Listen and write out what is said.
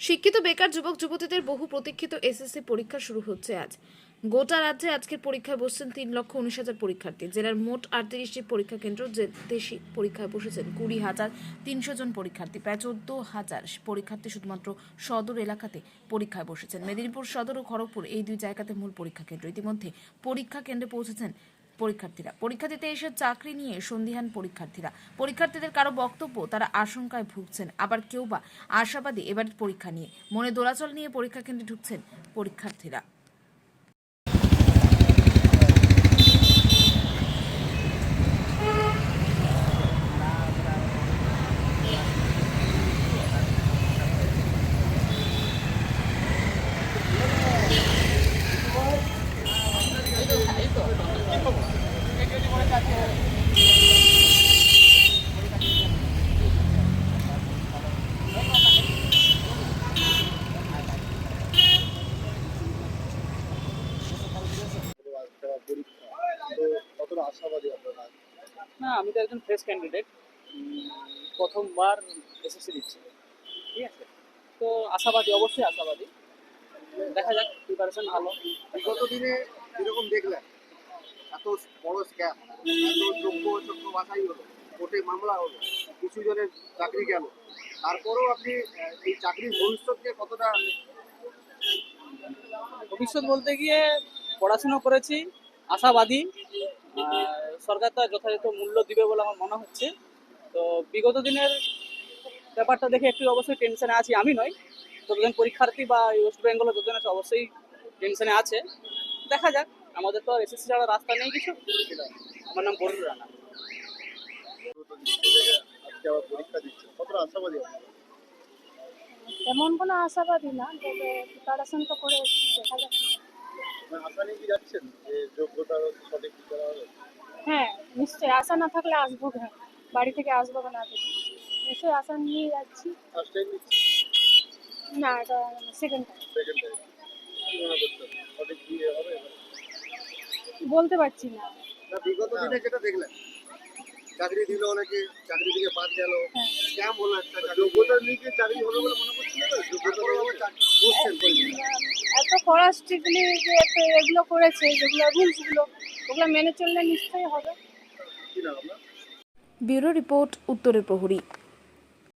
শিক্ষিত বেকার যুবক যুবতীদের বহু প্রতীক্ষিত এসএসসি পরীক্ষা শুরু হচ্ছে আজ। গোটা রাজ্যে আজকের পরীক্ষায় বসছেন তিন লক্ষ উনিশ হাজার পরীক্ষার্থী। জেলার মোট আটত্রিশটি পরীক্ষা কেন্দ্র যে দেশি পরীক্ষায় বসেছেন কুড়ি হাজার তিনশো জন পরীক্ষার্থী। প্রায় চোদ্দ হাজার পরীক্ষার্থী শুধুমাত্র সদর এলাকাতে পরীক্ষায় বসেছেন। মেদিনীপুর সদর ও খড়গপুর এই দুই জায়গাতে মূল পরীক্ষা কেন্দ্র। ইতিমধ্যে পরীক্ষা কেন্দ্রে পৌঁছেছেন পরীক্ষার্থীরা। পরীক্ষা দিতে এসে চাকরি নিয়ে সন্ধিহান পরীক্ষার্থীরা। পরীক্ষার্থীদের কারও বক্তব্য, তারা আশঙ্কায় ভুগছেন। আবার কেউ বা আশাবাদী এবার পরীক্ষা নিয়ে। মনে দোলাচল নিয়ে পরীক্ষা কেন্দ্রে ঢুকছেন পরীক্ষার্থীরা। কতটা আশাবাদী আপনারা? না আমি তো একজন ফ্রেশ ক্যান্ডিডেট প্রথমবার এসএসসি দিচ্ছি। ঠিক আছে? তো আশাবাদী অবশ্যই আশাবাদী। দেখা যাক প্রিপারেশন ভালো। বিগত দিনে যেরকম দেখলেন? এত বড় স্ক্যাম এত যোগ্য যোগ্য বাছাই হলো কোর্টে মামলা হলো কিছু জনের চাকরি গেল। তারপরেও আপনি এই চাকরির ভবিষ্যৎকে কতটা ভবিষ্যৎ বলতে গিয়ে পড়াশোনা করেছি আশাবাদী। সরকার তার যথাযথ মূল্য দিবে বলে আমার মনে হচ্ছে। তো বিগত দিনের ব্যাপারটা দেখে একটু অবশ্যই টেনশনে আছি আমি নয় যতজন পরীক্ষার্থী বা এই ওয়েস্ট বেঙ্গলে যতজন আছে অবশ্যই টেনশনে আছে। দেখা যাক আমাদের তো আর এসএসসি ছাড়া রাস্তা নেই কিছু। আমার নাম বরুণ রানা? তেমন কোনো আশাবাদী না তবে প্রিপারেশন তো করে দেখা যাক। কি হয়। আশা নিয়ে কি যাচ্ছেন? যে যোগ্যতা সঠিক কি করা হবে? হ্যাঁ নিশ্চয়ই। আশা না থাকলে আসব কেন? বাড়ি থেকে আসব না থেকে নিশ্চয়ই আশা নিয়ে যাচ্ছি। না এটা সেকেন্ড টাইম টাইম বলতে পারছি না। বিগত দিনে যেটা দেখলেন চাকরি দিল অনেকে চাকরি থেকে বাদ গেল। হ্যাঁ। স্ক্যাম হলো একটা যোগ্যতা নিয়ে চাকরি হবে বলে মনে করছিল না যোগ্যতা এত কড়া স্ট্রিক্টলি যে একটা এগুলো করেছে যেগুলো রুলসগুলো ওগুলো মেনে চললে নিশ্চয়ই হবে। কি ব্যুরো রিপোর্ট উত্তরের প্রহরী।